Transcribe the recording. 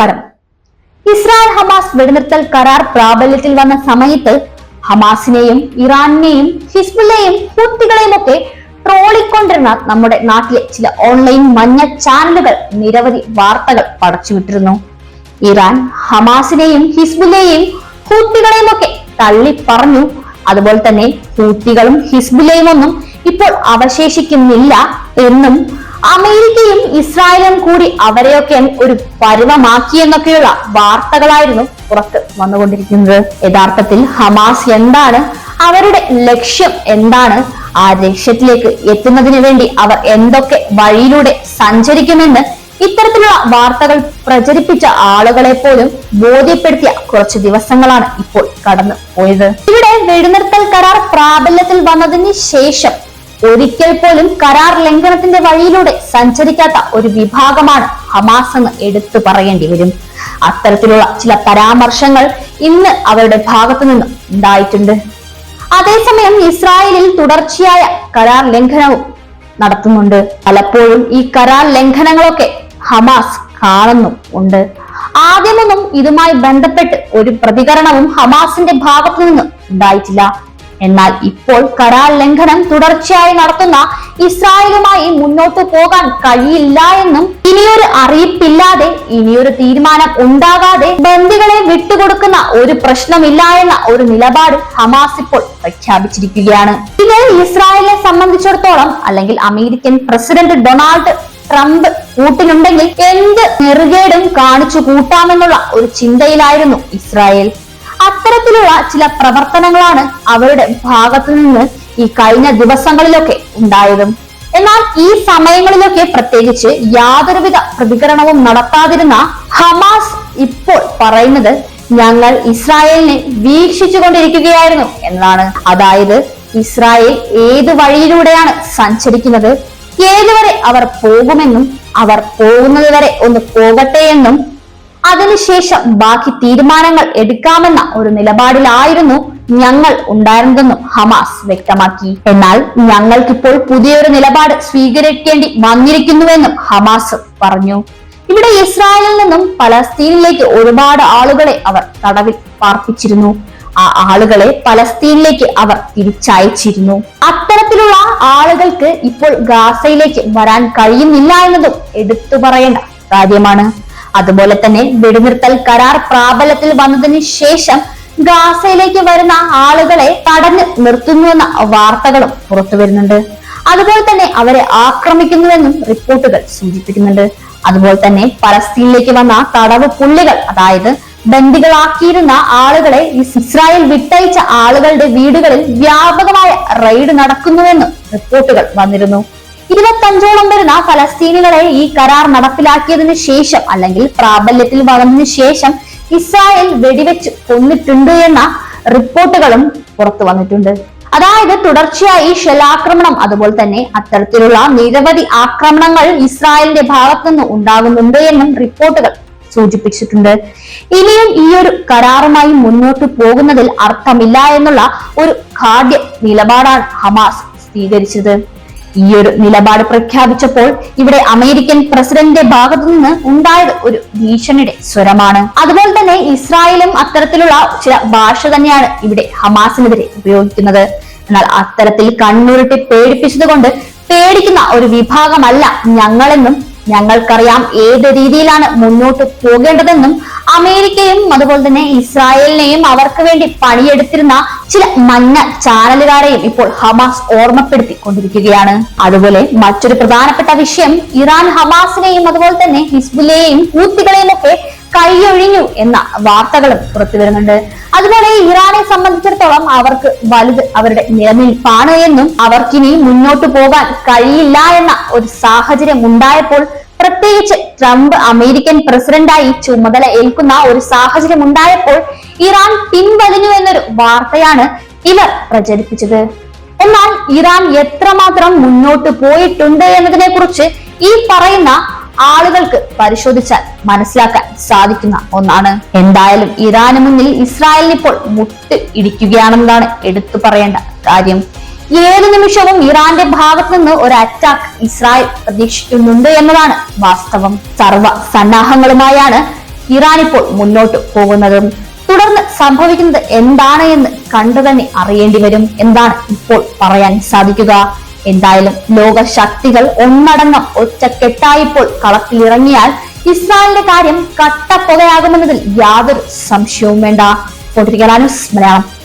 നമസ്കാരം. Israel Hamas വെടിനിർത്തൽ കരാർ പ്രാബല്യത്തിൽ വന്ന സമയത്ത് ഹമാസിനെയും ഇറാനെയും ഹിസ്ബുള്ളയെയും ഹൂത്തികളെയും ഒക്കെ ട്രോളിക്കൊണ്ടിരുന്ന നമ്മുടെ നാട്ടിലെ ചില ഓൺലൈൻ മഞ്ഞ ചാനലുകൾ നിരവധി വാർത്തകൾ പടച്ചുവിട്ടിരുന്നു. ഇറാൻ ഹമാസിനെയും ഹിസ്ബുള്ളയെയും ഹൂത്തികളെയും ഒക്കെ തള്ളി പറഞ്ഞു അതുപോലെ തന്നെ ഹൂത്തികളും ഹിസ്ബുലെയും ഒന്നും ഇപ്പോൾ അവശേഷിക്കുന്നില്ല എന്നും അമേരിക്കയും ഇസ്രായേലും കൂടി അവരെയൊക്കെ ഒരു പരുവമാക്കി എന്നൊക്കെയുള്ള വാർത്തകളായിരുന്നു പുറത്ത് വന്നുകൊണ്ടിരിക്കുന്നത്. യഥാർത്ഥത്തിൽ ഹമാസ് എന്താണ്? അവരുടെ ലക്ഷ്യം എന്താണ്? ആ ലക്ഷ്യത്തിലേക്ക് എത്തുന്നതിന് വേണ്ടി അവർ എന്തൊക്കെ വഴിയിലൂടെ സഞ്ചരിക്കുമെന്ന് ഇത്തരത്തിലുള്ള വാർത്തകൾ പ്രചരിപ്പിച്ച ആളുകളെ പോലും ബോധ്യപ്പെടുത്തിയ കുറച്ച് ദിവസങ്ങളാണ് ഇപ്പോൾ കടന്നു പോയത് ഇവിടെ വെടിനിർത്തൽ കരാർ പ്രാബല്യത്തിൽ വന്നതിന് ശേഷം ഒരിക്കൽ പോലും കരാർ ലംഘനത്തിന്റെ വഴിയിലൂടെ സഞ്ചരിക്കാത്ത ഒരു വിഭാഗമാണ് ഹമാസ് എന്ന് എടുത്തു പറയേണ്ടി വരും. അത്തരത്തിലുള്ള ചില പരാമർശങ്ങൾ ഇന്ന് അവരുടെ ഭാഗത്തു നിന്ന് ഉണ്ടായിട്ടുണ്ട്. അതേസമയം ഇസ്രായേലിൽ തുടർച്ചയായ കരാർ ലംഘനവും നടത്തുന്നുണ്ട്. പലപ്പോഴും ഈ കരാർ ലംഘനങ്ങളൊക്കെ ഹമാസ് കാണുന്നു ഉണ്ട്. ആദ്യമൊന്നും ഇതുമായി ബന്ധപ്പെട്ട് ഒരു പ്രതികരണവും ഹമാസിന്റെ ഭാഗത്തു നിന്ന് ഉണ്ടായിട്ടില്ല. എന്നാൽ ഇപ്പോൾ കരാർ ലംഘനം തുടർച്ചയായി നടത്തുന്ന ഇസ്രായേലുമായി മുന്നോട്ട് പോകാൻ കഴിയില്ല എന്നും ഇനിയൊരു അറിയിപ്പില്ലാതെ ഇനിയൊരു തീരുമാനം ഉണ്ടാകാതെ ബന്ദികളെ വിട്ടുകൊടുക്കുന്ന ഒരു പ്രശ്നമില്ല എന്ന ഒരു നിലപാട് ഹമാസ് ഇപ്പോൾ പ്രഖ്യാപിച്ചിരിക്കുകയാണ്. ഇത് ഇസ്രായേലിനെ സംബന്ധിച്ചിടത്തോളം അല്ലെങ്കിൽ അമേരിക്കൻ പ്രസിഡന്റ് ഡൊണാൾഡ് ട്രംപ് കൂട്ടിനുണ്ടെങ്കിൽ എന്ത് നെറുകേടും കാണിച്ചു കൂട്ടാമെന്നുള്ള ഒരു ചിന്തയിലായിരുന്നു ഇസ്രായേൽ. അത്തരത്തിലുള്ള ചില പ്രവർത്തനങ്ങളാണ് അവരുടെ ഭാഗത്തു നിന്ന് ഈ കഴിഞ്ഞ ദിവസങ്ങളിലൊക്കെ ഉണ്ടായതും. എന്നാൽ ഈ സമയങ്ങളിലൊക്കെ പ്രത്യേകിച്ച് യാതൊരുവിധ പ്രതികരണവും നടത്താതിരുന്ന ഹമാസ് ഇപ്പോൾ പറയുന്നത് ഞങ്ങൾ ഇസ്രായേലിനെ വീക്ഷിച്ചു കൊണ്ടിരിക്കുകയായിരുന്നു എന്നതാണ്. അതായത് ഇസ്രായേൽ ഏത് വഴിയിലൂടെയാണ് സഞ്ചരിക്കുന്നത്? ഏതുവരെ അവർ പോകുമെന്നും അവർ പോകുന്നത് വരെ ഒന്ന് പോകട്ടെ എന്നും അതിനുശേഷം ബാക്കി തീരുമാനങ്ങൾ എടുക്കാമെന്ന ഒരു നിലപാടിലായിരുന്നു ഞങ്ങൾ ഉണ്ടായിരുന്നതെന്നും ഹമാസ് വ്യക്തമാക്കി. എന്നാൽ ഞങ്ങൾക്കിപ്പോൾ പുതിയൊരു നിലപാട് സ്വീകരിക്കേണ്ടി വന്നിരിക്കുന്നുവെന്നും ഹമാസ് പറഞ്ഞു. ഇവിടെ ഇസ്രായേലിൽ നിന്നും പലസ്തീനിലേക്ക് ഒരുപാട് ആളുകളെ അവർ തടവിൽ പാർപ്പിച്ചിരുന്നു. ആ ആളുകളെ പലസ്തീനിലേക്ക് അവർ തിരിച്ചയച്ചിരുന്നു. അത്തരത്തിലുള്ള ആളുകൾക്ക് ഇപ്പോൾ ഗാസയിലേക്ക് വരാൻ കഴിയുന്നില്ല എന്നതും എടുത്തു പറയേണ്ട കാര്യമാണ്. അതുപോലെ തന്നെ വെടിനിർത്തൽ കരാർ പ്രാബല്യത്തിൽ വന്നതിന് ശേഷം ഗാസയിലേക്ക് വരുന്ന ആളുകളെ തടഞ്ഞു നിർത്തുന്നുവെന്ന വാർത്തകളും പുറത്തു വരുന്നുണ്ട്. അതുപോലെ തന്നെ അവരെ ആക്രമിക്കുന്നുവെന്നും റിപ്പോർട്ടുകൾ സൂചിപ്പിക്കുന്നുണ്ട്. അതുപോലെ തന്നെ പലസ്തീനിലേക്ക് വന്ന തടവ് പുള്ളികൾ അതായത് ബന്ദികളാക്കിയിരുന്ന ആളുകളെ ഇസ്രായേൽ വിട്ടയച്ച ആളുകളുടെ വീടുകളിൽ വ്യാപകമായ റെയ്ഡ് നടക്കുന്നുവെന്നും റിപ്പോർട്ടുകൾ വന്നിരുന്നു. ഇരുപത്തഞ്ചോളം വരുന്ന ഫലസ്തീനികളെ ഈ കരാർ നടപ്പിലാക്കിയതിനു ശേഷം അല്ലെങ്കിൽ പ്രാബല്യത്തിൽ വന്നതിനു ശേഷം ഇസ്രായേൽ വെടിവെച്ച് കൊന്നിട്ടുണ്ട് എന്ന റിപ്പോർട്ടുകളും പുറത്തു വന്നിട്ടുണ്ട്. അതായത് തുടർച്ചയായി ഷെലാക്രമണം അതുപോലെ തന്നെ അത്തരത്തിലുള്ള നിരവധി ആക്രമണങ്ങൾ ഇസ്രായേലിന്റെ ഭാഗത്തു നിന്ന് ഉണ്ടാകുന്നുണ്ട് എന്നും റിപ്പോർട്ടുകൾ സൂചിപ്പിച്ചിട്ടുണ്ട്. ഇനിയും ഈ ഒരു കരാറുമായി മുന്നോട്ട് പോകുന്നതിൽ അർത്ഥമില്ല എന്നുള്ള ഒരു ഖാദ്യ നിലപാടാണ് ഹമാസ് സ്വീകരിച്ചത്. ഈ ഒരു നിലപാട് പ്രഖ്യാപിച്ചപ്പോൾ ഇവിടെ അമേരിക്കൻ പ്രസിഡന്റിന്റെ ഭാഗത്തു നിന്ന് ഉണ്ടായത് ഒരു ഭീഷണിയുടെ സ്വരമാണ്. അതുപോലെ തന്നെ ഇസ്രായേലും അത്തരത്തിലുള്ള ചില ഭാഷ തന്നെയാണ് ഇവിടെ ഹമാസിനെതിരെ ഉപയോഗിക്കുന്നത്. എന്നാൽ അത്തരത്തിൽ കണ്ണുരുട്ടി പേടിപ്പിച്ചതുകൊണ്ട് പേടിക്കുന്ന ഒരു വിഭാഗമല്ല ഞങ്ങളെന്നും ഞങ്ങൾക്കറിയാം ഏത് രീതിയിലാണ് മുന്നോട്ട് പോകേണ്ടതെന്നും അമേരിക്കയും അതുപോലെ തന്നെ ഇസ്രായേലിനെയും അവർക്ക് വേണ്ടി പണിയെടുത്തിരുന്ന ചില മഞ്ഞ ചാനലുകാരെയും ഇപ്പോൾ ഹമാസ് ഓർമ്മപ്പെടുത്തിക്കൊണ്ടിരിക്കുകയാണ്. അതുപോലെ മറ്റൊരു പ്രധാനപ്പെട്ട വിഷയം ഇറാൻ ഹമാസിനെയും അതുപോലെ തന്നെ ഹിസ്ബുലെയും കൂത്തികളെയും ഒക്കെ കൈയൊഴിഞ്ഞു എന്ന വാർത്തകളും പുറത്തു വരുന്നുണ്ട്. അതുപോലെ ഇറാനെ സംബന്ധിച്ചിടത്തോളം അവർക്ക് വലുത് അവരുടെ നിലനിൽപ്പാണ് എന്നും അവർക്കിനി മുന്നോട്ട് പോകാൻ കഴിയില്ല എന്ന ഒരു സാഹചര്യം ഉണ്ടായപ്പോൾ പ്രത്യേകിച്ച് ട്രംപ് അമേരിക്കൻ പ്രസിഡന്റായി ചുമതല ഏൽക്കുന്ന ഒരു സാഹചര്യം ഉണ്ടായപ്പോൾ ഇറാൻ പിൻവലിഞ്ഞു എന്നൊരു വാർത്തയാണ് ഇവർ പ്രചരിപ്പിച്ചത്. എന്നാൽ ഇറാൻ എത്രമാത്രം മുന്നോട്ട് പോയിട്ടുണ്ട് എന്നതിനെ കുറിച്ച് ഈ പറയുന്ന ആളുകൾക്ക് പരിശോധിച്ചാൽ മനസ്സിലാക്കാൻ സാധിക്കുന്ന ഒന്നാണ്. എന്തായാലും ഇറാന് മുന്നിൽ ഇസ്രായേലിന് ഇപ്പോൾ മുട്ട് ഇടിക്കുകയാണെന്നാണ് എടുത്തു പറയേണ്ട കാര്യം. ഏത് നിമിഷവും ഇറാന്റെ ഭാഗത്ത് നിന്ന് ഒരു അറ്റാക്ക് ഇസ്രായേൽ പ്രതീക്ഷിക്കുന്നുണ്ട് എന്നതാണ് വാസ്തവം. സർവ സന്നാഹങ്ങളുമായാണ് ഇറാൻ ഇപ്പോൾ മുന്നോട്ട് പോകുന്നത്. തുടർന്ന് സംഭവിക്കുന്നത് എന്താണ് എന്ന് കണ്ടു തന്നെ അറിയേണ്ടി വരും എന്താണ് ഇപ്പോൾ പറയാൻ സാധിക്കുക. എന്തായാലും ലോക ശക്തികൾ ഒന്നടങ്കം ഒറ്റക്കെട്ടായിപ്പോൾ കളത്തിലിറങ്ങിയാൽ ഇസ്രായേലിന്റെ കാര്യം കട്ടപ്പുകയാകുമെന്നതിൽ യാതൊരു സംശയവും വേണ്ട. പൊട്ടിക്കലാനുസ് മലയാളം.